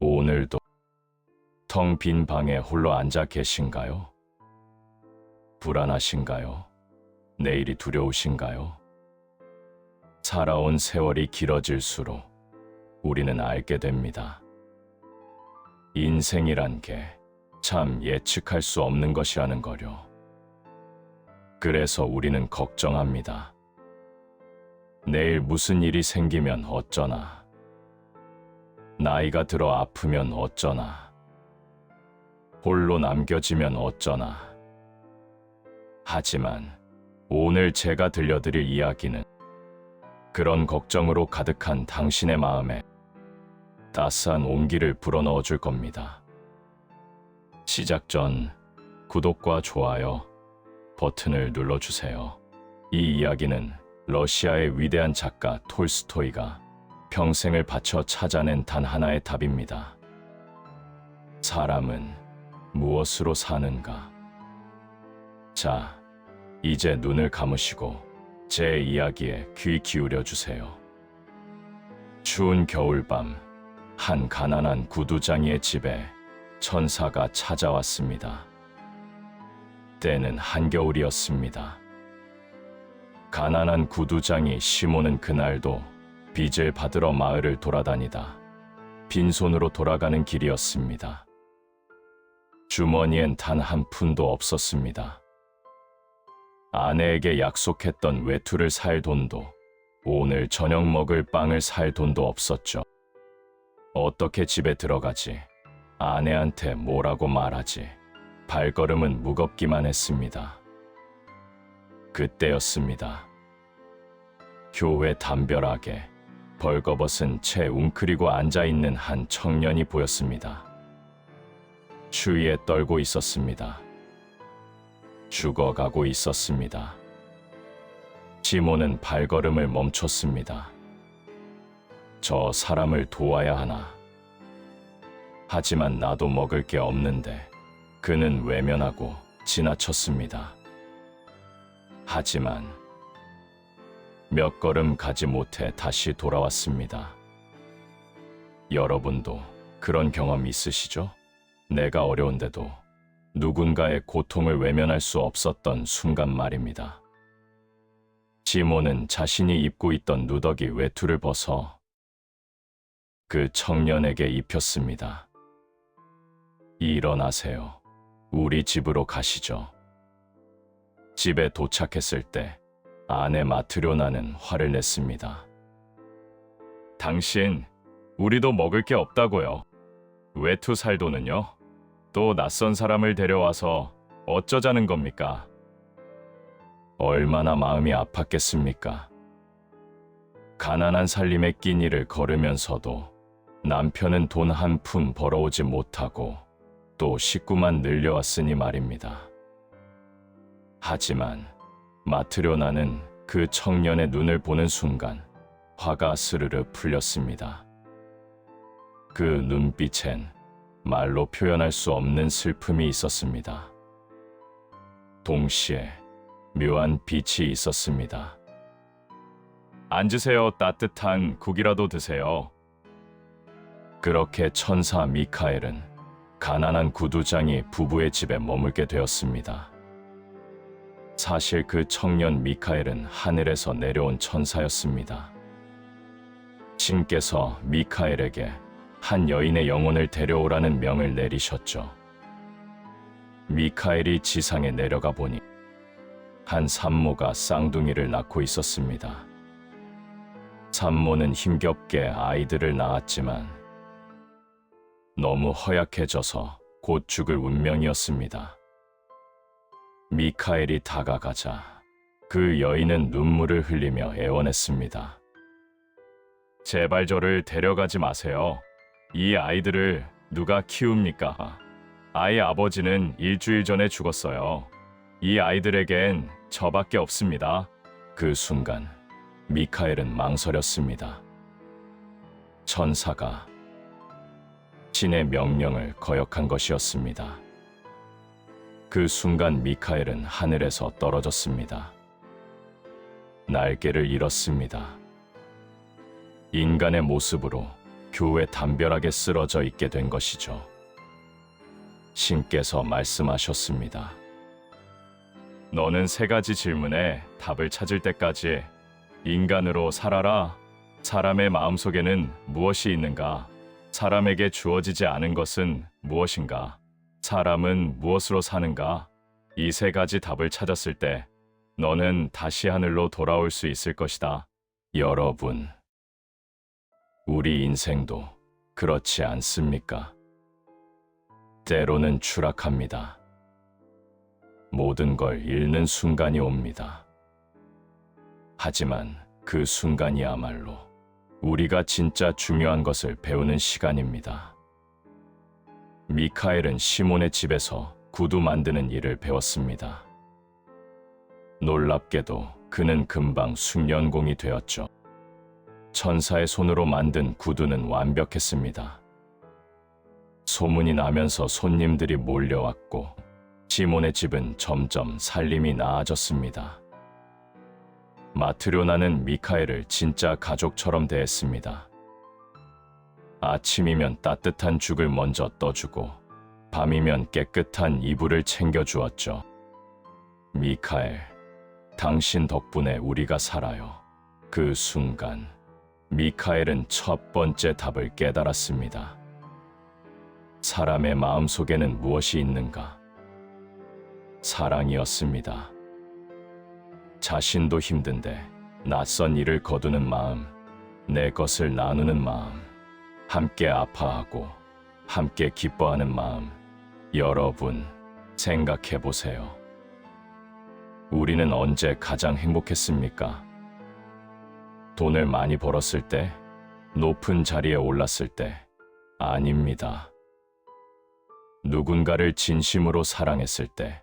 오늘도 텅 빈 방에 홀로 앉아 계신가요? 불안하신가요? 내일이 두려우신가요? 살아온 세월이 길어질수록 우리는 알게 됩니다. 인생이란 게 참 예측할 수 없는 것이라는 거요. 그래서 우리는 걱정합니다. 내일 무슨 일이 생기면 어쩌나. 나이가 들어 아프면 어쩌나. 홀로 남겨지면 어쩌나. 하지만 오늘 제가 들려드릴 이야기는 그런 걱정으로 가득한 당신의 마음에 따스한 온기를 불어넣어 줄 겁니다. 시작 전 구독과 좋아요 버튼을 눌러주세요. 이 이야기는 러시아의 위대한 작가 톨스토이가 평생을 바쳐 찾아낸 단 하나의 답입니다. 사람은 무엇으로 사는가? 자, 이제 눈을 감으시고 제 이야기에 귀 기울여 주세요. 추운 겨울밤, 한 가난한 구두장이의 집에 천사가 찾아왔습니다. 때는 한겨울이었습니다. 가난한 구두장이 시몬은 그날도 빚을 받으러 마을을 돌아다니다 빈손으로 돌아가는 길이었습니다. 주머니엔 단 한 푼도 없었습니다. 아내에게 약속했던 외투를 살 돈도 오늘 저녁 먹을 빵을 살 돈도 없었죠. 어떻게 집에 들어가지? 아내한테 뭐라고 말하지? 발걸음은 무겁기만 했습니다. 그때였습니다. 교회 담벼락에 벌거벗은 채 웅크리고 앉아 있는 한 청년이 보였습니다. 추위에 떨고 있었습니다. 죽어가고 있었습니다. 시몬은 발걸음을 멈췄습니다. 저 사람을 도와야 하나. 하지만 나도 먹을 게 없는데 그는 외면하고 지나쳤습니다. 하지만 몇 걸음 가지 못해 다시 돌아왔습니다. 여러분도 그런 경험 있으시죠? 내가 어려운데도 누군가의 고통을 외면할 수 없었던 순간 말입니다. 시몬은 자신이 입고 있던 누더기 외투를 벗어 그 청년에게 입혔습니다. 일어나세요. 우리 집으로 가시죠. 집에 도착했을 때 아내 마트료나는 화를 냈습니다. 당신, 우리도 먹을 게 없다고요. 외투 살 돈은요? 또 낯선 사람을 데려와서 어쩌자는 겁니까? 얼마나 마음이 아팠겠습니까? 가난한 살림의 끼니를 걸으면서도 남편은 돈 한 푼 벌어오지 못하고 또 식구만 늘려왔으니 말입니다. 하지만 마트료나는 그 청년의 눈을 보는 순간 화가 스르르 풀렸습니다. 그 눈빛엔 말로 표현할 수 없는 슬픔이 있었습니다. 동시에 묘한 빛이 있었습니다. 앉으세요. 따뜻한 국이라도 드세요. 그렇게 천사 미카엘은 가난한 구두장이 부부의 집에 머물게 되었습니다. 사실 그 청년 미카엘은 하늘에서 내려온 천사였습니다. 신께서 미카엘에게 한 여인의 영혼을 데려오라는 명을 내리셨죠. 미카엘이 지상에 내려가 보니 한 산모가 쌍둥이를 낳고 있었습니다. 산모는 힘겹게 아이들을 낳았지만 너무 허약해져서 곧 죽을 운명이었습니다. 미카엘이 다가가자 그 여인은 눈물을 흘리며 애원했습니다. 제발 저를 데려가지 마세요. 이 아이들을 누가 키웁니까? 아이 아버지는 일주일 전에 죽었어요. 이 아이들에겐 저밖에 없습니다. 그 순간 미카엘은 망설였습니다. 천사가 신의 명령을 거역한 것이었습니다. 그 순간 미카엘은 하늘에서 떨어졌습니다. 날개를 잃었습니다. 인간의 모습으로 교회 담벼락에 쓰러져 있게 된 것이죠. 신께서 말씀하셨습니다. 너는 세 가지 질문에 답을 찾을 때까지 인간으로 살아라. 사람의 마음속에는 무엇이 있는가? 사람에게 주어지지 않은 것은 무엇인가? 사람은 무엇으로 사는가? 이 세 가지 답을 찾았을 때 너는 다시 하늘로 돌아올 수 있을 것이다. 여러분, 우리 인생도 그렇지 않습니까? 때로는 추락합니다. 모든 걸 잃는 순간이 옵니다. 하지만 그 순간이야말로 우리가 진짜 중요한 것을 배우는 시간입니다. 미카엘은 시몬의 집에서 구두 만드는 일을 배웠습니다. 놀랍게도 그는 금방 숙련공이 되었죠. 천사의 손으로 만든 구두는 완벽했습니다. 소문이 나면서 손님들이 몰려왔고 시몬의 집은 점점 살림이 나아졌습니다. 마트료나는 미카엘을 진짜 가족처럼 대했습니다. 아침이면 따뜻한 죽을 먼저 떠주고 밤이면 깨끗한 이불을 챙겨주었죠. 미카엘, 당신 덕분에 우리가 살아요. 그 순간 미카엘은 첫 번째 답을 깨달았습니다. 사람의 마음 속에는 무엇이 있는가? 사랑이었습니다. 자신도 힘든데 낯선 일을 거두는 마음, 내 것을 나누는 마음, 함께 아파하고 함께 기뻐하는 마음. 여러분, 생각해 보세요. 우리는 언제 가장 행복했습니까? 돈을 많이 벌었을 때? 높은 자리에 올랐을 때? 아닙니다. 누군가를 진심으로 사랑했을 때,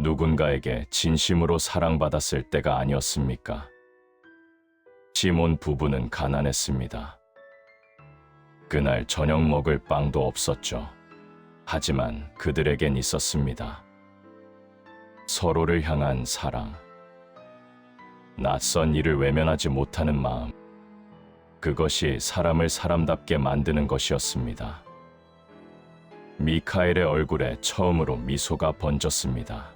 누군가에게 진심으로 사랑받았을 때가 아니었습니까? 시몬 부부는 가난했습니다. 그날 저녁 먹을 빵도 없었죠. 하지만 그들에겐 있었습니다. 서로를 향한 사랑. 낯선 일을 외면하지 못하는 마음. 그것이 사람을 사람답게 만드는 것이었습니다. 미카엘의 얼굴에 처음으로 미소가 번졌습니다.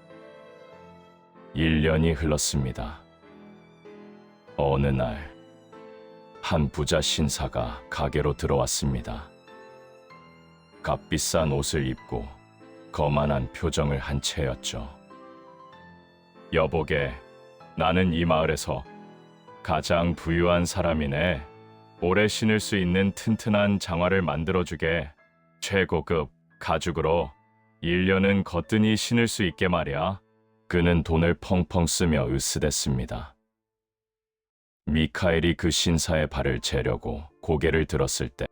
1년이 흘렀습니다. 어느 날, 한 부자 신사가 가게로 들어왔습니다. 값비싼 옷을 입고 거만한 표정을 한 채였죠. 여보게, 나는 이 마을에서 가장 부유한 사람이네. 오래 신을 수 있는 튼튼한 장화를 만들어주게. 최고급 가죽으로 1년은 거뜬히 신을 수 있게 말이야. 그는 돈을 펑펑 쓰며 으스댔습니다. 미카엘이 그 신사의 발을 재려고 고개를 들었을 때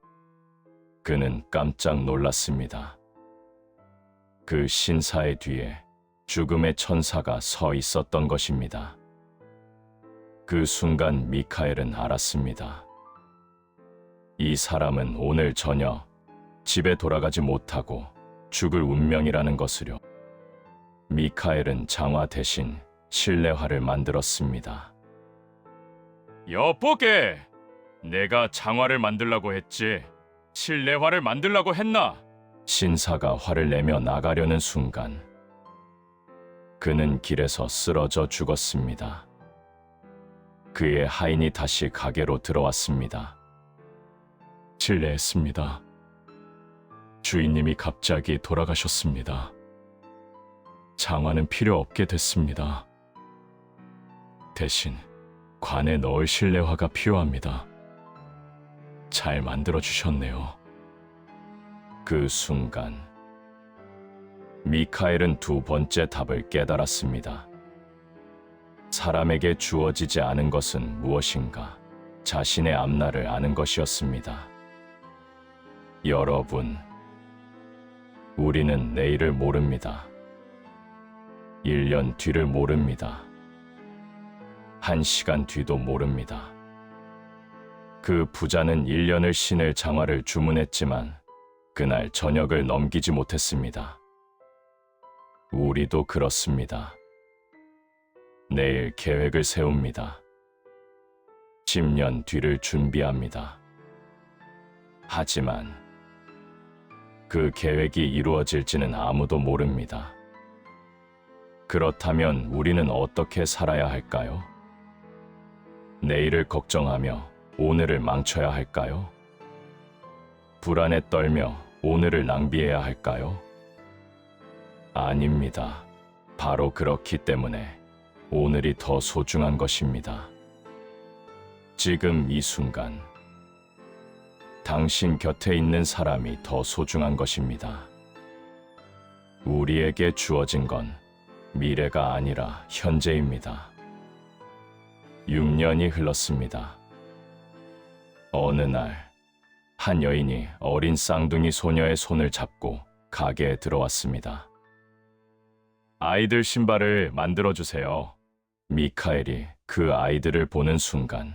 그는 깜짝 놀랐습니다. 그 신사의 뒤에 죽음의 천사가 서 있었던 것입니다. 그 순간 미카엘은 알았습니다. 이 사람은 오늘 저녁 집에 돌아가지 못하고 죽을 운명이라는 것을요. 미카엘은 장화 대신 실내화를 만들었습니다. 여보게, 내가 장화를 만들라고 했지 실내화를 만들라고 했나? 신사가 화를 내며 나가려는 순간 그는 길에서 쓰러져 죽었습니다. 그의 하인이 다시 가게로 들어왔습니다. 실례했습니다. 주인님이 갑자기 돌아가셨습니다. 장화는 필요 없게 됐습니다. 대신 관에 넣을 실내화가 필요합니다. 잘 만들어 주셨네요. 그 순간 미카엘은 두 번째 답을 깨달았습니다. 사람에게 주어지지 않은 것은 무엇인가? 자신의 앞날을 아는 것이었습니다. 여러분, 우리는 내일을 모릅니다. 1년 뒤를 모릅니다. 한 시간 뒤도 모릅니다. 그 부자는 1년을 신을 장화를 주문했지만 그날 저녁을 넘기지 못했습니다. 우리도 그렇습니다. 내일 계획을 세웁니다. 10년 뒤를 준비합니다. 하지만 그 계획이 이루어질지는 아무도 모릅니다. 그렇다면 우리는 어떻게 살아야 할까요? 내일을 걱정하며 오늘을 망쳐야 할까요? 불안에 떨며 오늘을 낭비해야 할까요? 아닙니다. 바로 그렇기 때문에 오늘이 더 소중한 것입니다. 지금 이 순간, 당신 곁에 있는 사람이 더 소중한 것입니다. 우리에게 주어진 건 미래가 아니라 현재입니다. 6년이 흘렀습니다. 어느 날, 한 여인이 어린 쌍둥이 소녀의 손을 잡고 가게에 들어왔습니다. 아이들 신발을 만들어 주세요. 미카엘이 그 아이들을 보는 순간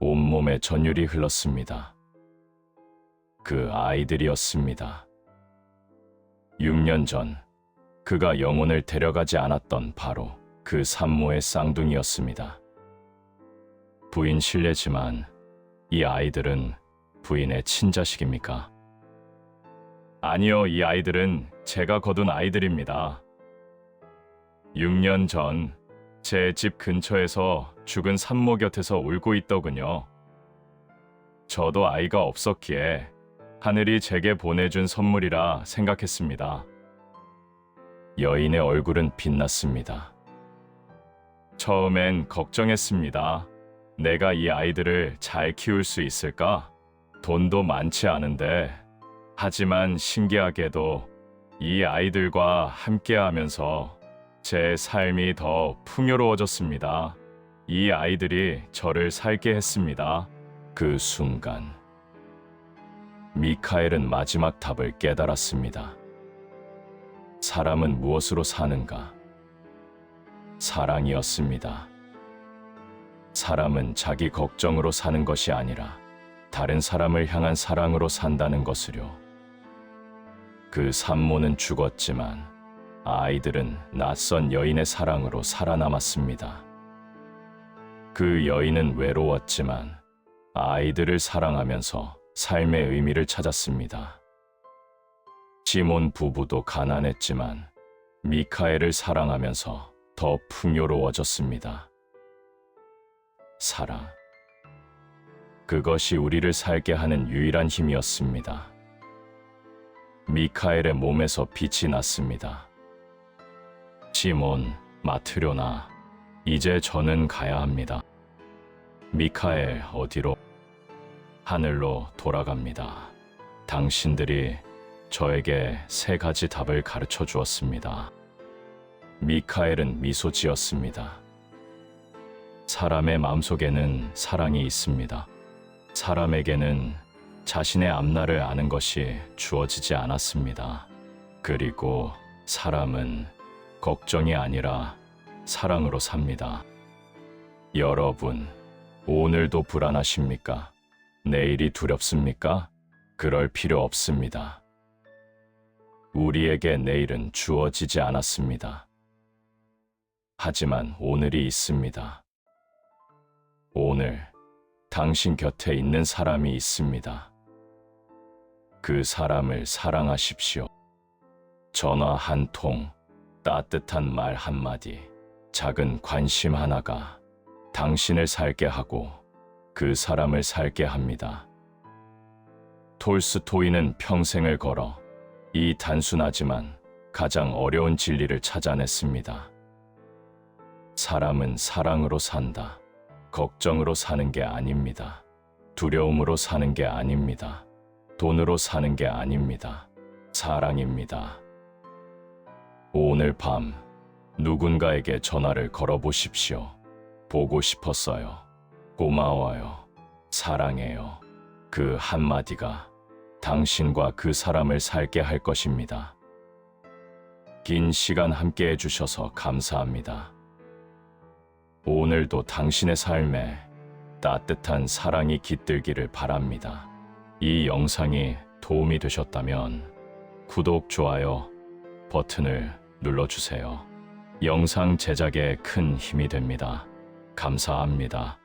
온몸에 전율이 흘렀습니다. 그 아이들이었습니다. 6년 전 그가 영혼을 데려가지 않았던 바로 그 산모의 쌍둥이였습니다. 부인 실례지만 이 아이들은 부인의 친자식입니까? 아니요, 이 아이들은 제가 거둔 아이들입니다. 6년 전 제 집 근처에서 죽은 산모 곁에서 울고 있더군요. 저도 아이가 없었기에 하늘이 제게 보내준 선물이라 생각했습니다. 여인의 얼굴은 빛났습니다. 처음엔 걱정했습니다. 내가 이 아이들을 잘 키울 수 있을까? 돈도 많지 않은데. 하지만 신기하게도 이 아이들과 함께 하면서 제 삶이 더 풍요로워졌습니다. 이 아이들이 저를 살게 했습니다. 그 순간, 미카엘은 마지막 답을 깨달았습니다. 사람은 무엇으로 사는가? 사랑이었습니다. 사람은 자기 걱정으로 사는 것이 아니라 다른 사람을 향한 사랑으로 산다는 것을요. 그 산모는 죽었지만 아이들은 낯선 여인의 사랑으로 살아남았습니다. 그 여인은 외로웠지만 아이들을 사랑하면서 삶의 의미를 찾았습니다. 시몬 부부도 가난했지만 미카엘을 사랑하면서 더 풍요로워졌습니다. 사랑. 그것이 우리를 살게 하는 유일한 힘이었습니다. 미카엘의 몸에서 빛이 났습니다. 시몬, 마트료나, 이제 저는 가야 합니다. 미카엘, 어디로? 하늘로 돌아갑니다. 당신들이 저에게 세 가지 답을 가르쳐 주었습니다. 미카엘은 미소 지었습니다. 사람의 마음속에는 사랑이 있습니다. 사람에게는 자신의 앞날을 아는 것이 주어지지 않았습니다. 그리고 사람은 걱정이 아니라 사랑으로 삽니다. 여러분, 오늘도 불안하십니까? 내일이 두렵습니까? 그럴 필요 없습니다. 우리에게 내일은 주어지지 않았습니다. 하지만 오늘이 있습니다. 오늘 당신 곁에 있는 사람이 있습니다. 그 사람을 사랑하십시오. 전화 한 통, 따뜻한 말 한마디, 작은 관심 하나가 당신을 살게 하고 그 사람을 살게 합니다. 톨스토이는 평생을 걸어 이 단순하지만 가장 어려운 진리를 찾아냈습니다. 사람은 사랑으로 산다. 걱정으로 사는 게 아닙니다. 두려움으로 사는 게 아닙니다. 돈으로 사는 게 아닙니다. 사랑입니다. 오늘 밤 누군가에게 전화를 걸어보십시오. 보고 싶었어요. 고마워요. 사랑해요. 그 한마디가 당신과 그 사람을 살게 할 것입니다. 긴 시간 함께 해주셔서 감사합니다. 오늘도 당신의 삶에 따뜻한 사랑이 깃들기를 바랍니다. 이 영상이 도움이 되셨다면 구독, 좋아요 버튼을 눌러주세요. 영상 제작에 큰 힘이 됩니다. 감사합니다.